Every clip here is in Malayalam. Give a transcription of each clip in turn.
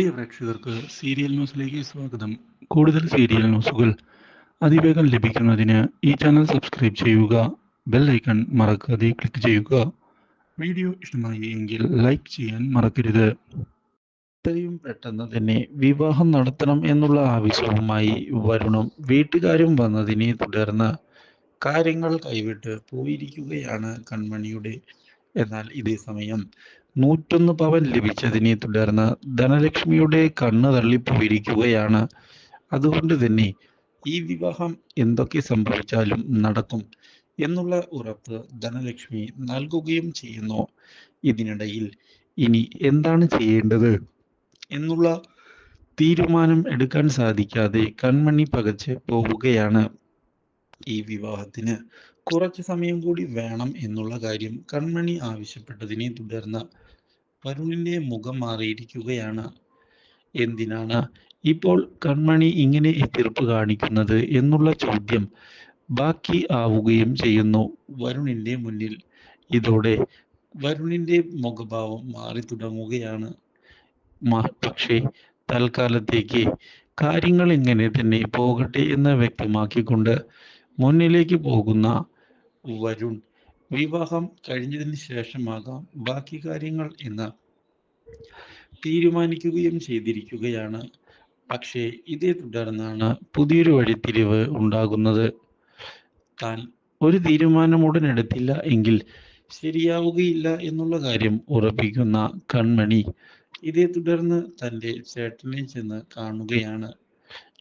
പ്രിയ പ്രേക്ഷകർക്ക് സീരിയൽ ന്യൂസിലേക്ക് സ്വാഗതം. കൂടുതൽ സീരിയൽ ന്യൂസുകൾ അതിവേഗം ലഭിക്കുന്നതിന് ഈ ചാനൽ സബ്സ്ക്രൈബ് ചെയ്യുക ബെൽ ഐക്കൺ മറക്കാതെ ക്ലിക്ക് ചെയ്യുക. വീഡിയോ ഇഷ്ടമായി എങ്കിൽ ലൈക്ക് ചെയ്യാൻ മറക്കരുത്. എത്രയും പെട്ടെന്ന് തന്നെ വിവാഹം നടത്തണം എന്നുള്ള ആവശ്യവുമായി വരുണും വീട്ടുകാരും വന്നതിനെ തുടർന്ന് കാര്യങ്ങൾ കൈവിട്ട് പോയിരിക്കുകയാണ് കൺമണിയുടെ. എന്നാൽ ഇതേ സമയം നൂറ്റൊന്ന് പവൻ ലഭിച്ചതിനെ തുടർന്ന് ധനലക്ഷ്മിയുടെ കണ്ണ് തള്ളിപ്പോയിരിക്കുകയാണ്. അതുകൊണ്ട് തന്നെ ഈ വിവാഹം എന്തൊക്കെ സംഭവിച്ചാലും നടക്കും എന്നുള്ള ഉറപ്പ് ധനലക്ഷ്മി നൽകുകയും ചെയ്യുന്നു. ഇതിനിടയിൽ ഇനി എന്താണ് ചെയ്യേണ്ടത് എന്നുള്ള തീരുമാനം എടുക്കാൻ സാധിക്കാതെ കൺമണി പകച്ച് പോവുകയാണ് ഈ വിവാഹത്തിന് കുറച്ച് സമയം കൂടി വേണം എന്നുള്ള കാര്യം കൺമണി ആവശ്യപ്പെട്ടതിനെ തുടർന്ന് വരുണിന്റെ മുഖം മാറിയിരിക്കുകയാണ്. എന്തിനാണ് ഇപ്പോൾ കൺമണി ഇങ്ങനെ എതിർപ്പ് കാണിക്കുന്നത് എന്നുള്ള ചോദ്യം ബാക്കി ആവുകയും ചെയ്യുന്നു. വരുണിന്റെ മുന്നിൽ ഇതോടെ വരുണിന്റെ മുഖഭാവം മാറി തുടങ്ങുകയാണ്. പക്ഷേ തൽക്കാലത്തേക്ക് കാര്യങ്ങൾ ഇങ്ങനെ തന്നെ പോകട്ടെ എന്ന് വ്യക്തമാക്കിക്കൊണ്ട് മുന്നിലേക്ക് പോകുന്ന വരുൺ. വിവാഹം കഴിഞ്ഞതിന് ശേഷമാകാം ബാക്കി കാര്യങ്ങൾ എന്ന് തീരുമാനിക്കുകയും ചെയ്തിരിക്കുകയാണ്. പക്ഷേ ഇതേ തുടർന്നാണ് പുതിയൊരു വഴിത്തിരിവ് ഉണ്ടാകുന്നത്. താൻ ഒരു തീരുമാനം ഉടൻ എടുത്തില്ല എങ്കിൽ ശരിയാവുകയില്ല എന്നുള്ള കാര്യം ഉറപ്പിക്കുന്ന കൺമണി ഇതേ തുടർന്ന് തന്റെ ചേട്ടനെ ചെന്ന് കാണുകയാണ്.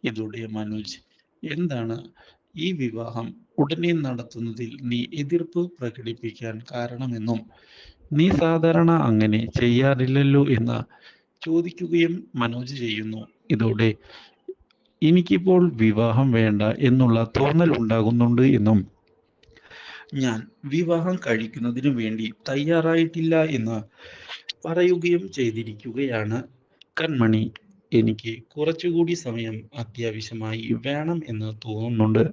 ഇതോടെ മനോജ് എന്താണ് ഈ വിവാഹം ഉടനെ നടത്തുന്നതിൽ നീ എതിർപ്പ് പ്രകടിപ്പിക്കാൻ കാരണമെന്നും നീ സാധാരണ അങ്ങനെ ചെയ്യാറില്ലല്ലോ എന്ന് ചോദിക്കുകയും മനോജ് ചെയ്യുന്നു. ഇതോടെ എനിക്കിപ്പോൾ വിവാഹം വേണ്ട എന്നുള്ള തോന്നൽ ഉണ്ടാകുന്നുണ്ട് എന്നും ഞാൻ വിവാഹം കഴിക്കുന്നതിന് വേണ്ടി തയ്യാറായിട്ടില്ല എന്ന് പറയുകയും ചെയ്തിരിക്കുകയാണ് കൺമണി. എനിക്ക് കുറച്ചുകൂടി സമയം അത്യാവശ്യമായി വേണം എന്ന് തോന്നുന്നുണ്ട്.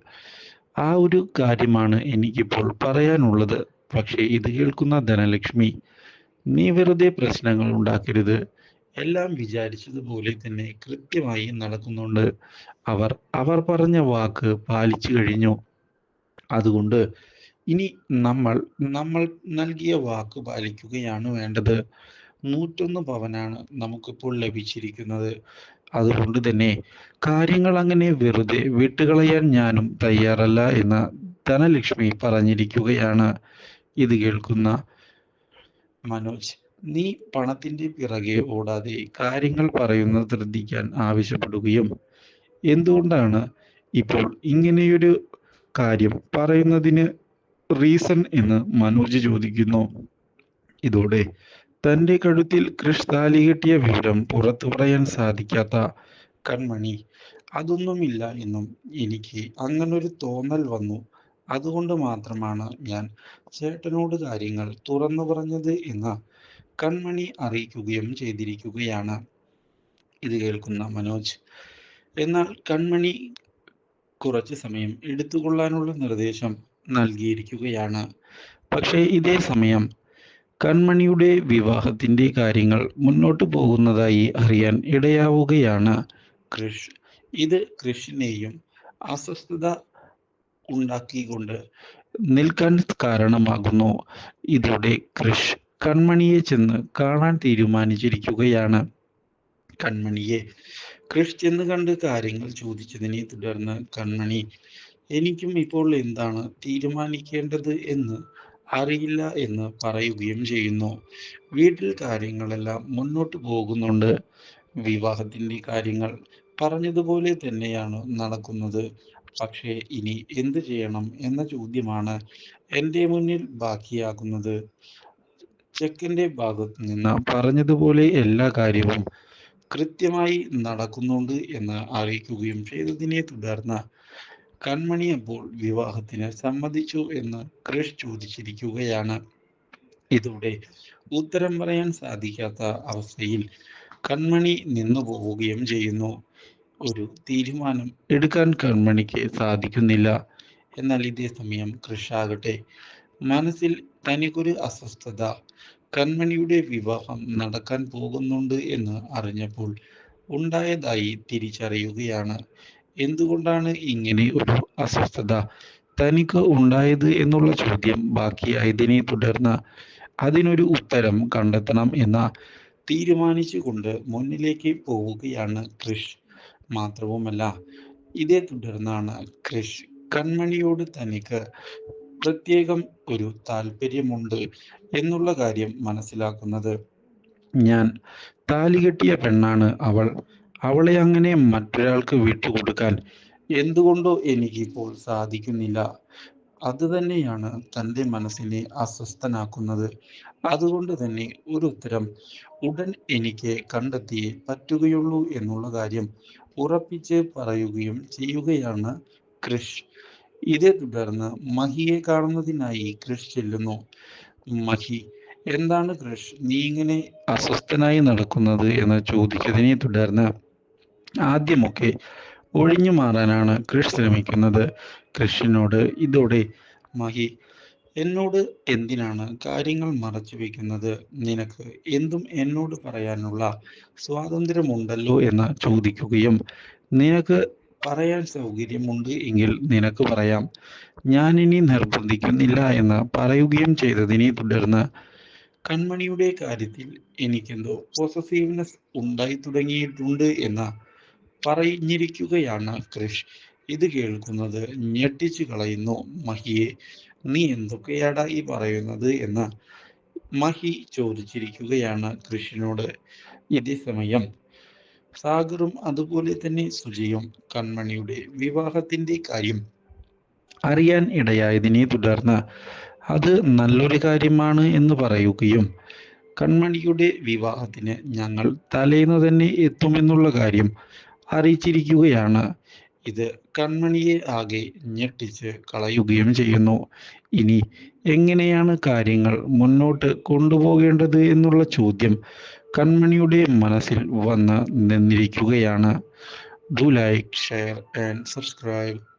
ആ ഒരു കാര്യമാണ് എനിക്കിപ്പോൾ പറയാനുള്ളത്. പക്ഷേ ഇത് കേൾക്കുന്ന ധനലക്ഷ്മി നീ വെറുതെ പ്രശ്നങ്ങൾ ഉണ്ടാക്കരുത്. എല്ലാം വിചാരിച്ചതുപോലെ തന്നെ കൃത്യമായി നടക്കുന്നുണ്ട്. അവർ അവർ പറഞ്ഞ വാക്ക് പാലിച്ചു കഴിഞ്ഞു. അതുകൊണ്ട് ഇനി നമ്മൾ നമ്മൾ നൽകിയ വാക്ക് പാലിക്കുകയാണ് വേണ്ടത്. നൂറ്റൊന്ന് പവനാണ് നമുക്കിപ്പോൾ ലഭിച്ചിരിക്കുന്നത്. അതുകൊണ്ട് തന്നെ കാര്യങ്ങൾ അങ്ങനെ വെറുതെ വിട്ടുകളയാൻ ഞാനും തയ്യാറല്ല എന്ന് ധനലക്ഷ്മി പറഞ്ഞിരിക്കുകയാണ്. ഇത് കേൾക്കുന്ന മനോജ് നീ പണത്തിന്റെ പിറകെ ഓടാതെ കാര്യങ്ങൾ പറയുന്നത് ശ്രദ്ധിക്കാൻ ആവശ്യപ്പെടുകയും എന്തുകൊണ്ടാണ് ഇപ്പോൾ ഇങ്ങനെയൊരു കാര്യം പറയുന്നതിന് റീസൺ എന്ന് മനോജ് ചോദിക്കുന്നു. ഇതോടെ തന്റെ കഴുത്തിൽ കൃഷ് താലി കെട്ടിയ വിവരം പുറത്തു പറയാൻ സാധിക്കാത്ത കൺമണി. അതൊന്നുമില്ല എന്നും എനിക്ക് അങ്ങനൊരു തോന്നൽ വന്നു. അതുകൊണ്ട് മാത്രമാണ് ഞാൻ ചേട്ടനോട് കാര്യങ്ങൾ തുറന്നു പറഞ്ഞത് എന്ന് കൺമണി അറിയിക്കുകയും ചെയ്തിരിക്കുകയാണ്. ഇത് കേൾക്കുന്ന മനോജ്. എന്നാൽ കൺമണി കുറച്ച് സമയം എടുത്തുകൊള്ളാനുള്ള നിർദ്ദേശം നൽകിയിരിക്കുകയാണ്. പക്ഷേ ഇതേ സമയം കൺമണിയുടെ വിവാഹത്തിന്റെ കാര്യങ്ങൾ മുന്നോട്ട് പോകുന്നതായി അറിയാൻ ഇടയാവുകയാണ് കൃഷ്. ഇത് കൃഷിനെയും അസ്വസ്ഥത ഉണ്ടാക്കിക്കൊണ്ട് നിൽക്കാൻ കാരണമാകുന്നു. ഇതോടെ കൃഷ് കൺമണിയെ ചെന്ന് കാണാൻ തീരുമാനിച്ചിരിക്കുകയാണ്. കൺമണിയെ കൃഷ് ചെന്ന് കണ്ട് കാര്യങ്ങൾ ചോദിച്ചതിനെ തുടർന്ന് കൺമണി എനിക്കും ഇപ്പോൾ എന്താണ് തീരുമാനിക്കേണ്ടത് എന്ന് അറിയില്ല എന്ന് പറയുകയും ചെയ്യുന്നു. വീട്ടിൽ കാര്യങ്ങളെല്ലാം മുന്നോട്ട് പോകുന്നുണ്ട്. വിവാഹത്തിന്റെ കാര്യങ്ങൾ പറഞ്ഞതുപോലെ തന്നെയാണ് നടക്കുന്നത്. പക്ഷേ ഇനി എന്ത് ചെയ്യണം എന്ന ചോദ്യമാണ് എന്റെ മുന്നിൽ ബാക്കിയാകുന്നത്. ചെക്കന്റെ ഭാഗത്ത് നിന്ന് പറഞ്ഞതുപോലെ എല്ലാ കാര്യവും കൃത്യമായി നടക്കുന്നുണ്ട് എന്ന് അറിയിക്കുകയും ചെയ്തതിനെ തുടർന്ന് കൺമണി അപ്പോൾ വിവാഹത്തിന് സമ്മതിച്ചു എന്ന് ക്രിഷ് ചോദിച്ചിരിക്കുകയാണ്. ഇതോടെ ഉത്തരം പറയാൻ സാധിക്കാത്ത അവസ്ഥയിൽ കൺമണി നിന്നു പോവുകയും ചെയ്യുന്നു. ഒരു തീരുമാനം എടുക്കാൻ കൺമണിക്ക് സാധിക്കുന്നില്ല. എന്നാൽ ഇതേ സമയം കൃഷാകട്ടെ മനസ്സിൽ തനിക്കൊരു അസ്വസ്ഥത. കൺമണിയുടെ വിവാഹം നടക്കാൻ പോകുന്നുണ്ട് എന്ന് അറിഞ്ഞപ്പോൾ ഉണ്ടായതായി തിരിച്ചറിയുകയാണ്. എന്തുകൊണ്ടാണ് ഇങ്ങനെ ഒരു അസ്വസ്ഥത? തനിക്ക് ഉണ്ടായത് എന്നുള്ള ചോദ്യം ബാക്കിയായതിനെ തുടർന്ന് അതിനൊരു ഉത്തരം കണ്ടെത്തണം എന്ന തീരുമാനിച്ചുകൊണ്ട് മുന്നിലേക്ക് പോവുകയാണ് ക്രിഷ്. മാത്രവുമല്ല ഇതേ തുടർന്നാണ് ക്രിഷ് കൺമണിയോട് തനിക്ക് പ്രത്യേകം ഒരു താല്പര്യമുണ്ട് എന്നുള്ള കാര്യം മനസ്സിലാക്കുന്നത്. ഞാൻ താലി കെട്ടിയ പെണ്ണാണ് അവൾ. അവളെ അങ്ങനെ മറ്റൊരാൾക്ക് വിട്ടുകൊടുക്കാൻ എന്തുകൊണ്ടോ എനിക്കിപ്പോൾ സാധിക്കുന്നില്ല. അത് തന്നെയാണ് തന്റെ മനസ്സിനെ അസ്വസ്ഥനാക്കുന്നത്. അതുകൊണ്ട് തന്നെ ഒരു ഉത്തരം ഉടൻ എനിക്ക് കണ്ടെത്തിയേ പറ്റുകയുള്ളൂ എന്നുള്ള കാര്യം ഉറപ്പിച്ച് പറയുകയും ചെയ്യുകയാണ് ക്രിഷ്. ഇതേ തുടർന്ന് മഹിയെ കാണുന്നതിനായി ക്രിഷ് ചെല്ലുന്നു. മഹി എന്താണ് ക്രിഷ്? നീ ഇങ്ങനെ അസ്വസ്ഥനായി നടക്കുന്നത് എന്ന് ചോദിച്ചതിനെ തുടർന്ന് ആദ്യമൊക്കെ ഒഴിഞ്ഞു മാറാനാണ് കൃഷ് ശ്രമിക്കുന്നത്. കൃഷിനോട് ഇതോടെ മഹി എന്നോട് എന്തിനാണ് കാര്യങ്ങൾ മറച്ചു വെക്കുന്നത്? നിനക്ക് എന്തും എന്നോട് പറയാനുള്ള സ്വാതന്ത്ര്യമുണ്ടല്ലോ എന്ന് ചോദിക്കുകയും നിനക്ക് പറയാൻ സൗകര്യമുണ്ട് എങ്കിൽ നിനക്ക് പറയാം. ഞാൻ ഇനി നിർബന്ധിക്കുന്നില്ല എന്ന് പറയുകയും ചെയ്തതിനെ തുടർന്ന് കൺമണിയുടെ കാര്യത്തിൽ എനിക്കെന്തോ പോസസീവ്നെസ് ഉണ്ടായി തുടങ്ങിയിട്ടുണ്ട് എന്ന് പറഞ്ഞിരിക്കുകയാണ് കൃഷ്. ഇത് കേൾക്കുന്നത് ഞെട്ടിച്ചു കളയുന്നു മഹിയെ. നീ എന്തൊക്കെയാടാ ഈ പറയുന്നത്? എന്ന് മഹി ചോദിച്ചിരിക്കുകയാണ് കൃഷിനോട്. ഇതേ സമയം സാഗറും അതുപോലെ തന്നെ സുജിയും കൺമണിയുടെ വിവാഹത്തിന്റെ കാര്യം അറിയാൻ ഇടയായതിനെ തുടർന്ന് അത് നല്ലൊരു കാര്യമാണ് എന്ന് പറയുകയും കൺമണിയുടെ വിവാഹത്തിന് ഞങ്ങൾ തലേന്ന് തന്നെ എത്തുമെന്നുള്ള കാര്യം അറിയിച്ചിരിക്കുകയാണ്. ഇത് കൺമണിയെ ആകെ ഞെട്ടിച്ച് കളയുകയും ചെയ്യുന്നു. ഇനി എങ്ങനെയാണ് കാര്യങ്ങൾ മുന്നോട്ട് കൊണ്ടുപോകേണ്ടത് എന്നുള്ള ചോദ്യം കൺമണിയുടെ മനസ്സിൽ വന്ന് നിന്നിരിക്കുകയാണ്. Do like share and subscribe